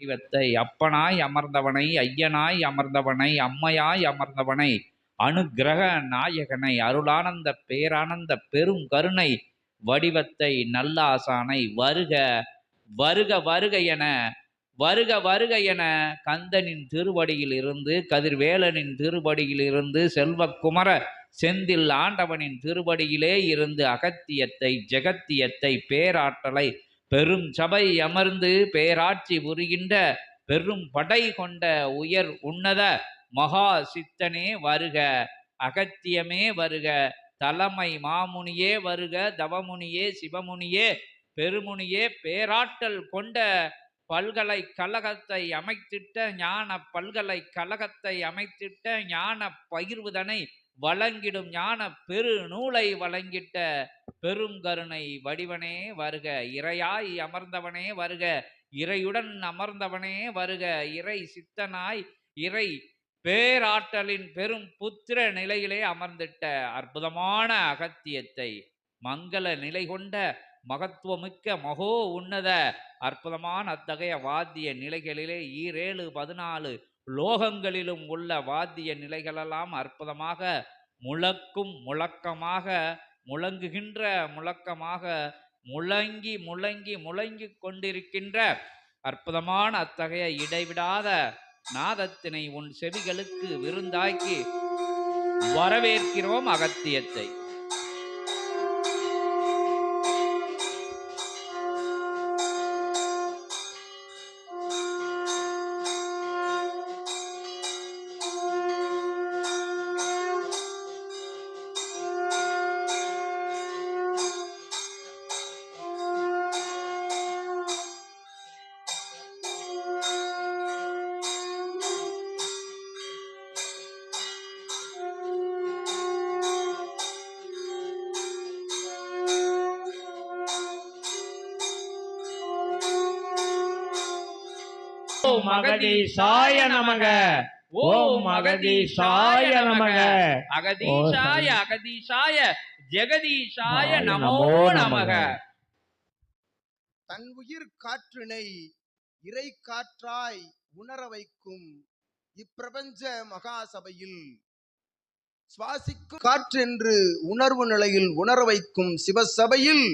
தெய்வத்தை அப்பனாய் அமர்ந்தவனை ஐயனாய் அமர்ந்தவனை அம்மையாய் அமர்ந்தவனை அனுக்கிரக நாயகனை அருளானந்த பேரானந்த பெரும் கருணை வடிவத்தை நல்லாசானை வருக வருக வருக என வருக வருக என கந்தனின் திருவடியில் இருந்து கதிர்வேலனின் திருவடியில் இருந்து செல்வக்குமர செந்தில் ஆண்டவனின் திருவடியிலே இருந்து அகத்தியத்தை ஜெகத்தியத்தை பேராற்றலை பெரும் சபை அமர்ந்து பேராட்சி புரிகின்ற பெரும் படை கொண்ட உயர் உன்னத மகா சித்தனே வருக அகத்தியமே வருக தலைமை மாமுனியே வருக தவமுனியே சிவமுனியே பெருமுனியே பேராற்றல் கொண்ட பல்கலைக்கழகத்தை அமைத்திட்ட ஞான பல்கலைக்கழகத்தை அமைத்திட்ட ஞான பகிர்வுதனை வழங்கிடும் ஞான பெரு நூலை வழங்கிட்ட பெருங்கருணை வடிவனே வருக. இறையாய் அமர்ந்தவனே வருக. இறையுடன் அமர்ந்தவனே வருக. இறை சித்தனாய் இறை பேராற்றலின் பெரும் புத்திர நிலையிலே அமர்ந்திட்ட அற்புதமான அகத்தியத்தை மங்கள நிலை கொண்ட மகத்துவமிக்க மகோ உன்னத அற்புதமான அத்தகைய வாத்திய நிலைகளிலே ஈரேழு பதினாலு லோகங்களிலும் உள்ள வாத்திய நிலைகளெல்லாம் அற்புதமாக முழக்கும் முழக்கமாக முழங்குகின்ற முழக்கமாக முழங்கி முழங்கி முழங்கிக் கொண்டிருக்கின்ற அற்புதமான அத்தகைய இடைவிடாத நாதத்தினை உன் செவிகளுக்கு விருந்தாக்கி வரவேற்கிறோம் அகத்தியத்தை. ஓம் நமக. ஓம் அகதீசாய நமக. அகதீஷாய அகதீஷாய ஜெகதீஷாய நமோ நமக. தன் உயிர் காற்றினை இறை காற்றாய் உணர வைக்கும் இப்பிரபஞ்ச மகாசபையில் சுவாசிக்கும் காற்றென்று உணர்வு நிலையில் உணர வைக்கும் சிவசபையில்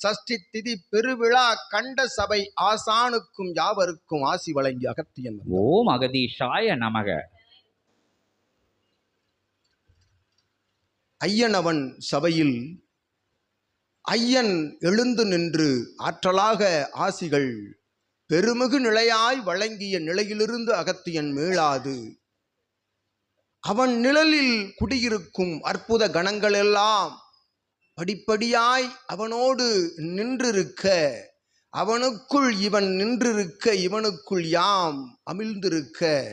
சஷ்டி திதி பெருவிழா கண்ட சபை ஆசானுக்கும் யாவருக்கும் ஆசி வழங்கி அகத்தியன் வந்தார். ஓம் அகதீஷாய நமக ஐயனவன் சபையில் ஐயன் எழுந்து நின்று ஆற்றலாக ஆசிகள் பெருமிகு நிலையாய் வழங்கிய நிலையிலிருந்து அகத்தியன் மீளாது அவன் நிழலில் குடியிருக்கும் அற்புத கணங்களெல்லாம் படிப்படியாய் அவனோடு நின்றிருக்க அவனுக்குள் இவன் நின்றிருக்க இவனுக்குள் யாம் அமிழ்ந்திருக்க.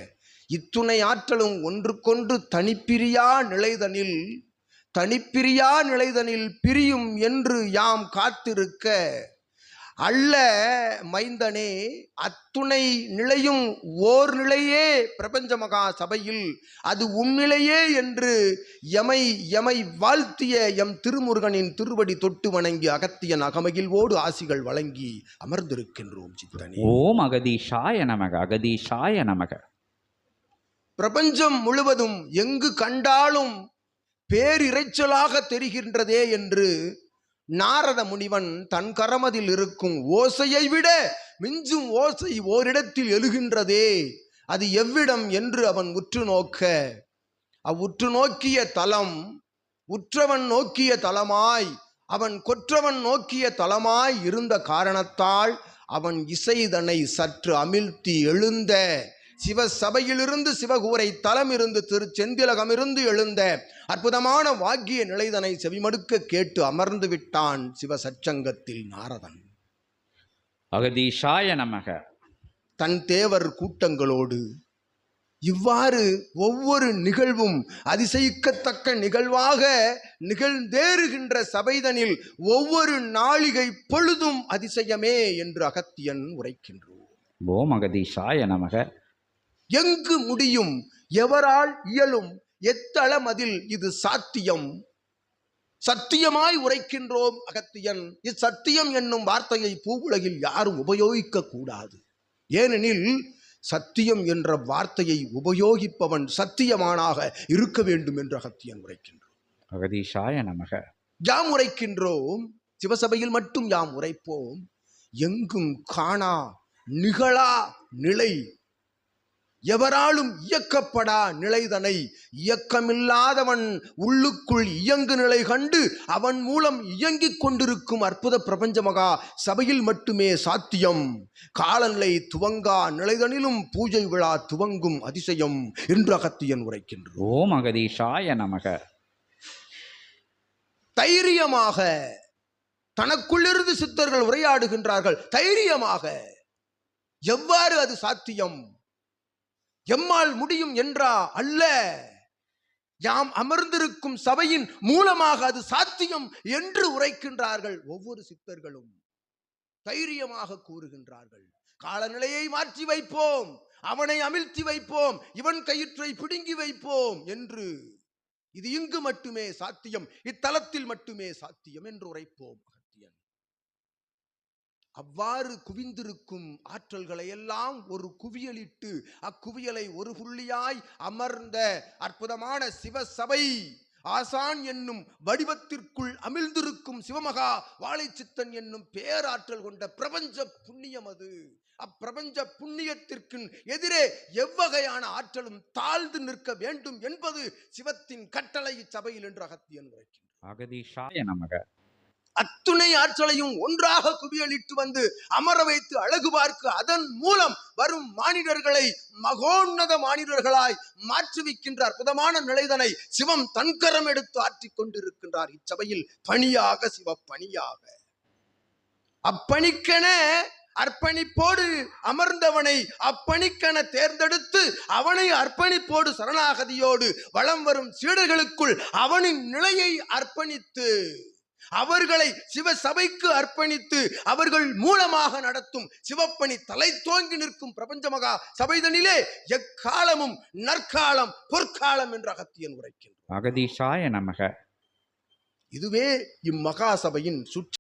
இத்துணை ஆற்றலும் ஒன்றுக்கொன்று தனிப்பிரியா நிலைதனில் தனிப்பிரியா நிலைதனில் பிரியும் என்று யாம் காத்திருக்க. அல்ல மைந்தனே அத்துணை நிலையும் ஓர் நிலையே பிரபஞ்ச மகா சபையில். அது உன்னிலையே என்று எமை எமை வாழ்த்திய எம் திருமுருகனின் திருவடி தொட்டு வணங்கி அகத்தியன் அகமகிழ்வோடு ஆசிகள் வழங்கி அமர்ந்திருக்கின்றோம் சித்தனே. ஓம் அகதீஷாய நமக அகதீஷாய நமக. பிரபஞ்சம் முழுவதும் எங்கு கண்டாலும் பேரிரைச்சலாக தெரிகின்றதே என்று நாரத முனிவன் தன் கரமதில் இருக்கும் ஓசையை விட மிஞ்சும் ஓசை ஓரிடத்தில் எழுகின்றதே. அது எவ்விடம் என்று அவன் உற்று நோக்க. அவ்வுற்று நோக்கிய தலம் உற்றவன் நோக்கிய தலமாய் அவன் கொற்றவன் நோக்கிய தலமாய் இருந்த காரணத்தால் அவன் இசைதனை சற்று அமிழ்த்தி எழுந்த சிவ சபையிலிருந்து சிவகூரை தலம் இருந்து திரு செந்திலகமிருந்து எழுந்த அற்புதமான வாக்கிய நிலைதனை செவிமடுக்க கேட்டு அமர்ந்து விட்டான் சிவ சச்சங்கத்தில் நாரதன். அகதீஷாய நமக. தன் தேவர் கூட்டங்களோடு இவ்வாறு ஒவ்வொரு நிகழ்வும் அதிசயிக்கத்தக்க நிகழ்வாக நிகழ்ந்தேறுகின்ற சபைதனில் ஒவ்வொரு நாளிகை பொழுதும் அதிசயமே என்று அகத்தியன் உரைக்கின்றோம். ஓம் அகதீஷாய நமக. எங்கு முடியும்? எவரால் இயலும்? எத்தளம் அதில் இது சாத்தியம்? சத்தியமாய் உரைக்கின்றோம் அகத்தியன். இச்சத்தியம் என்னும் வார்த்தையை பூவுலகில் யாரும் உபயோகிக்க கூடாது ஏனெனில் சத்தியம் என்ற வார்த்தையை உபயோகிப்பவன் சத்தியமானாக இருக்க வேண்டும் என்று அகத்தியன் உரைக்கின்றோம். அகதீஷாய நமக. யாம் உரைக்கின்றோம்? சிவசபையில் மட்டும் யாம் உரைப்போம். எங்கும் காணா நிகழா நிலை எவராலும் இயக்கப்படா நிலைதனை. இயக்கமில்லாதவன் உள்ளுக்குள் இயங்கு நிலை கண்டு அவன் மூலம் இயங்கிக் கொண்டிருக்கும் அற்புத பிரபஞ்ச மகா சபையில் மட்டுமே சாத்தியம். காலநிலை துவங்கா நிலைதனிலும் பூஜை விழா துவங்கும் அதிசயம் என்று அகத்தியன் உரைக்கின்றோம். ஓம் அகதீஷாய நமக. தைரியமாக தனக்குள்ளிருந்து சித்தர்கள் உரையாடுகின்றார்கள். தைரியமாக. எவ்வாறு அது சாத்தியம்? எம்மால் முடியும் என்றா? அல்ல. யாம் அமர்ந்திருக்கும் சபையின் மூலமாக அது சாத்தியம் என்று உரைக்கின்றார்கள் ஒவ்வொரு சித்தர்களும். தைரியமாக கூறுகின்றார்கள். காலநிலையை மாற்றி வைப்போம். அவனை அமிழ்த்தி வைப்போம். இவன் கயிற்றை பிடுங்கி வைப்போம் என்று. இது இங்கு மட்டுமே சாத்தியம். இத்தலத்தில் மட்டுமே சாத்தியம் என்று உரைப்போம். அவ்வாறு குவிந்திருக்கும் ஆற்றல்களை எல்லாம் ஒரு குவியலிட்டு அக்குவியலை ஒரு புள்ளியாய் அமர்ந்த அற்புதமான சிவசபை ஆசான் என்னும் வடிவத்திற்குள் அமிழ்ந்திருக்கும் சிவமகா வாழைச்சித்தன் என்னும் பேராற்றல் கொண்ட பிரபஞ்ச புண்ணியம் அது. அப்பிரபஞ்ச புண்ணியத்திற்கு எதிரே எவ்வகையான ஆற்றலும் தாழ்ந்து நிற்க வேண்டும் என்பது சிவத்தின் கட்டளை இச்சபையில் என்று அகத்தியன் உரைக்கின்றார். நமக. அத்துணை ஆற்றலையும் ஒன்றாக குவியலிட்டு வந்து அமர வைத்து அழகு பார்க்க அதன் மூலம் வரும் மானிடர்களை மகோன்னத மானிடர்களாய் மாற்றுவிக்கின்ற அற்புதமான நிலைதனை சிவம் தன்கரம் எடுத்து ஆற்றிக் கொண்டிருக்கின்றார். இச்சபையில் பணியாக சிவ பணியாக அப்பணிக்கென அர்ப்பணிப்போடு அமர்ந்தவனை அப்பணிக்கென தேர்ந்தெடுத்து அவனை அர்ப்பணிப்போடு சரணாகதியோடு வலம் வரும் சீடர்களுக்குள் அவனின் நிலையை அர்ப்பணித்து அவர்களை சிவ சபைக்கு அர்ப்பணித்து அவர்கள் மூலமாக நடத்தும் சிவப்பணி தலை தோங்கி நிற்கும் பிரபஞ்ச மகா சபைதனிலே எக்காலமும் நற்காலம் பொற்காலம் என்று அகத்தியன் உரைக்கின்றார் அகதீஷாய நமக. இதுவே இம்மகா சபையின் சுற்று.